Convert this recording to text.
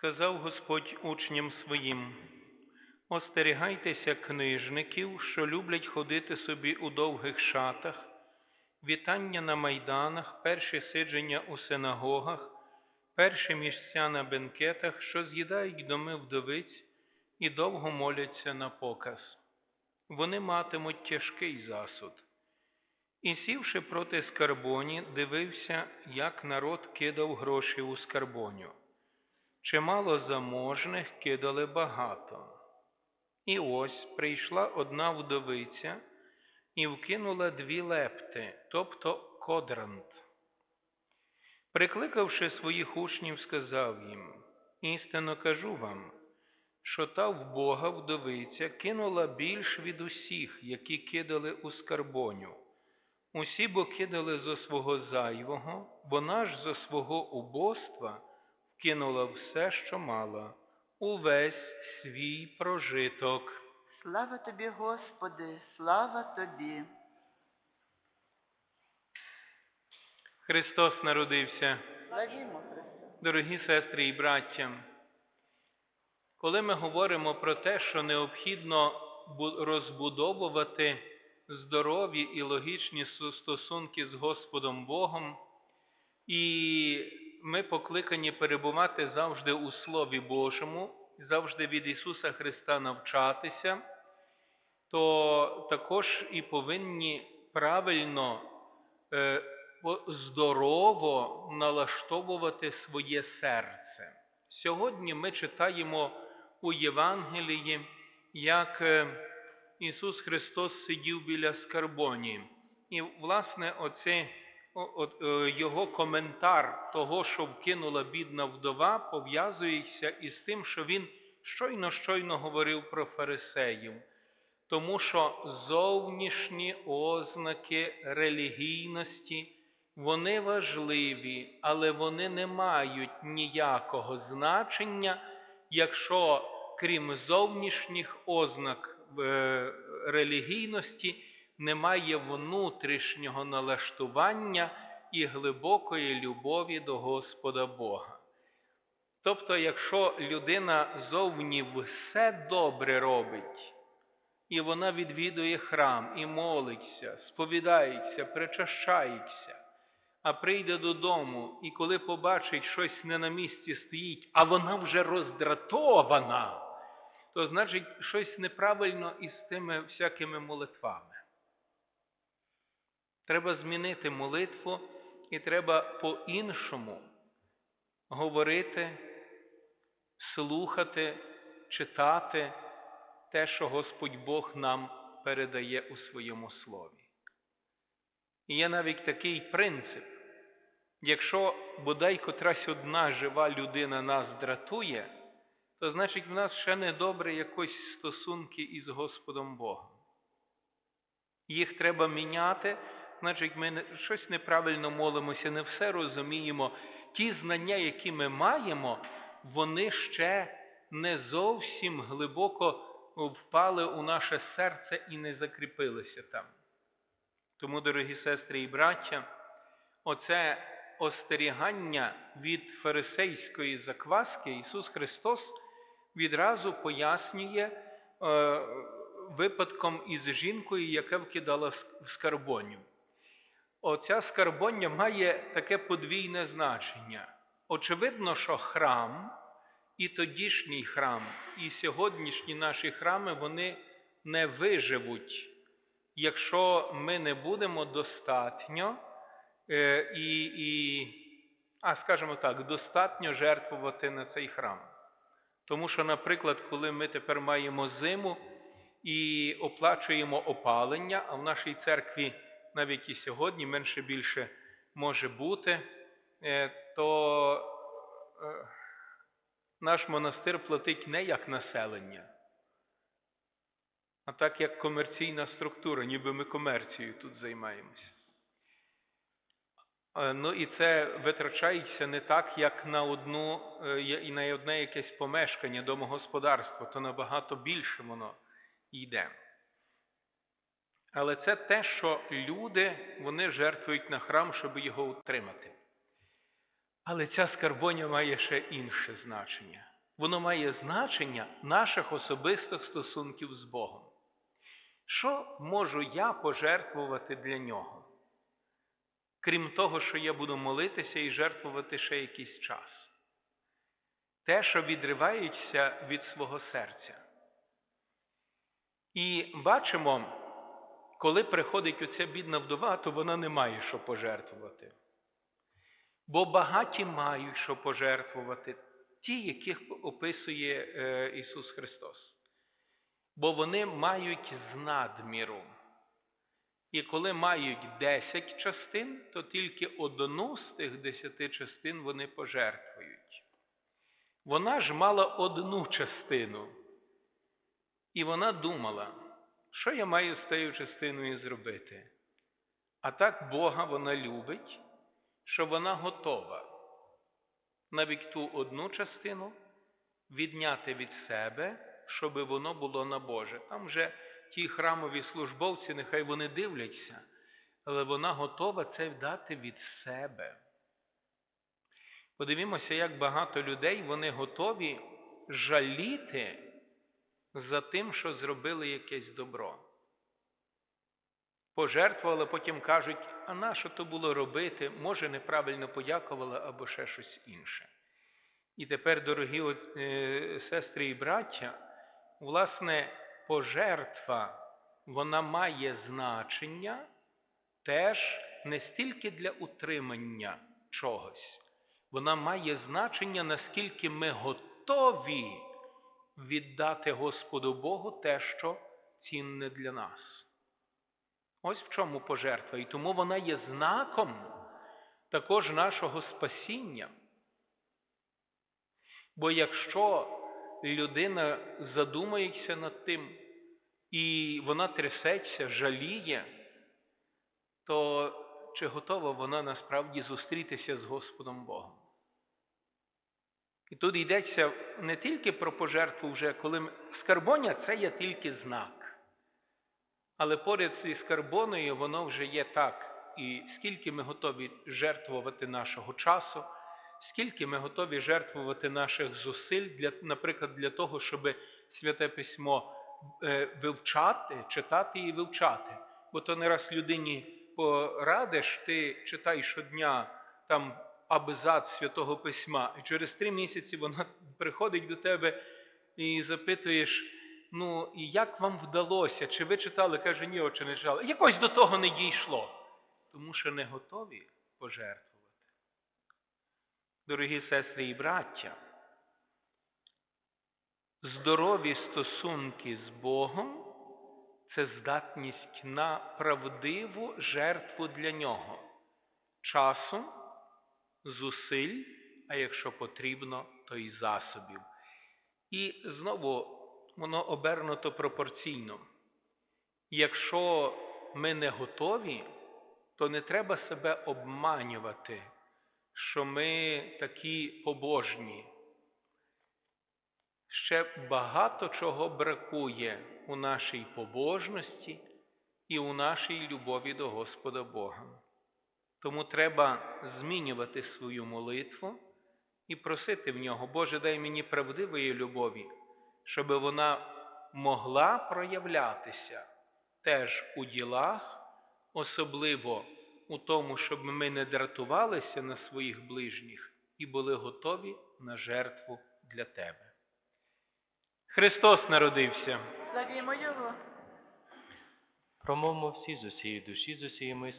Сказав Господь учням своїм, остерігайтеся книжників, що люблять ходити собі у довгих шатах, вітання на майданах, перші сидження у синагогах, перші місця на бенкетах, що з'їдають доми вдовиць і довго моляться на показ. Вони матимуть тяжкий засуд. І сівши проти скарбоні, дивився, як народ кидав гроші у скарбоню. Чимало заможних кидали багато. І ось прийшла одна вдовиця і вкинула дві лепти, тобто кодрант. Прикликавши своїх учнів, сказав їм, істинно кажу вам, що та в Бога вдовиця кинула більш від усіх, які кидали у скарбоню. Усі бо кидали зо свого зайвого, вона ж зо свого убоства вкинула все, що мала, увесь свій прожиток. Слава тобі, Господи, слава тобі. Христос народився, Славімо дорогі сестри і браття. Коли ми говоримо про те, що необхідно розбудовувати здорові і логічні стосунки з Господом Богом, і ми покликані перебувати завжди у Слові Божому, завжди від Ісуса Христа навчатися, то також і повинні правильно, е, здорово налаштовувати своє серце. Сьогодні ми читаємо у Євангелії, як е, Ісус Христос сидів біля скарбоні. І, власне, оце, його коментар того, що вкинула бідна вдова, пов'язується із тим, що він щойно щойно говорив про фарисеїв. Тому що зовнішні ознаки релігійності, вони важливі, але вони не мають ніякого значення, якщо крім зовнішніх ознак е, релігійності немає внутрішнього налаштування і глибокої любові до Господа Бога. Тобто, якщо людина зовні все добре робить, і вона відвідує храм і молиться, сповідається, причащається, а прийде додому, і коли побачить щось не на місці стоїть, а вона вже роздратована, то значить щось неправильно із тими всякими молитвами. Треба змінити молитву і треба по-іншому говорити, слухати, читати те, що Господь Бог нам передає у своєму слові. І є навіть такий принцип. Якщо бодай котрась одна жива людина нас дратує, то значить в нас ще не добре якось стосунки із Господом Богом. Їх треба міняти, значить, ми щось неправильно молимося, не все розуміємо. Ті знання, які ми маємо, вони ще не зовсім глибоко впали у наше серце і не закріпилися там. Тому, дорогі сестри і браття, оце остерігання від фарисейської закваски Ісус Христос відразу пояснює е, випадком із жінкою, яка вкидала в скарбоню. Оця скарбоння має таке подвійне значення. Очевидно, що храм, і тодішній храм, і сьогоднішні наші храми, вони не виживуть, якщо ми не будемо достатньо е, і, і, а скажімо так, достатньо жертвувати на цей храм. Тому що, наприклад, коли ми тепер маємо зиму і оплачуємо опалення, а в нашій церкві навіть і сьогодні менше більше може бути, е, то е, наш монастир платить не як населення, а так як комерційна структура, ніби ми комерцією тут займаємося. Е, Ну і це витрачається не так, як на одну і на одне якесь помешкання, домогосподарство, то набагато більше воно йде. Але це те, що люди вони жертвують на храм, щоб його утримати. Але ця скарбоня має ще інше значення. Воно має значення наших особистих стосунків з Богом. Що можу я пожертвувати для нього? Крім того, що я буду молитися і жертвувати ще якийсь час. Те, що відривається від свого серця. І бачимо, коли приходить оця бідна вдова, то вона не має що пожертвувати. Бо багаті мають що пожертвувати, ті, яких описує е, Ісус Христос. Бо вони мають з надміру. І коли мають 10 частин, то тільки одну з тих 10 частин вони пожертвують. Вона ж мала одну частину. І вона думала, що я маю з тією частиною зробити. А так Бога вона любить, що вона готова навіть ту одну частину відняти від себе, щоб воно було на Боже. Там вже ті храмові службовці, нехай вони дивляться, але вона готова це дати від себе. Подивімося, як багато людей вони готові жаліти за тим, що зробили якесь добро. Пожертвували, потім кажуть, а на що то було робити? Може, неправильно подякували або ще щось інше. І тепер, дорогі от, е, сестри і браття, власне, пожертва, вона має значення теж не стільки для утримання чогось, вона має значення, наскільки ми готові віддати Господу Богу те, що цінне для нас. Ось в чому пожертва. І тому вона є знаком також нашого спасіння. Бо якщо людина задумається над тим, і вона трясеться, жаліє, то чи готова вона насправді зустрітися з Господом Богом? І тут йдеться не тільки про пожертву вже, коли скарбоня це є тільки знак. Але поряд зі скарбоною воно вже є так. І скільки ми готові жертвувати нашого часу, скільки ми готові жертвувати наших зусиль, для, наприклад, для того, щоб святе письмо е, вивчати, читати і вивчати. Бо то не раз людині порадиш, ти читай щодня там абзац святого письма, і через три місяці вона приходить до тебе і запитуєш. Ну, і як вам вдалося? Чи ви читали? Каже, ні, очі не читали. Якось до того не дійшло. Тому що не готові пожертвувати. Дорогі сестри і браття, здорові стосунки з Богом це здатність на правдиву жертву для нього, часу, зусиль, а якщо потрібно, то й засобів. І знову воно обернуто пропорційно. Якщо ми не готові, то не треба себе обманювати, що ми такі побожні. Ще багато чого бракує у нашій побожності і у нашій любові до Господа Бога. Тому треба змінювати свою молитву і просити в нього, Боже, дай мені правдивої любові щоб вона могла проявлятися теж у ділах, особливо у тому, щоб ми не дратувалися на своїх ближніх і були готові на жертву для тебе. Христос народився. Славімо Його. Промовмо всі з усієї душі, з усієї мислі.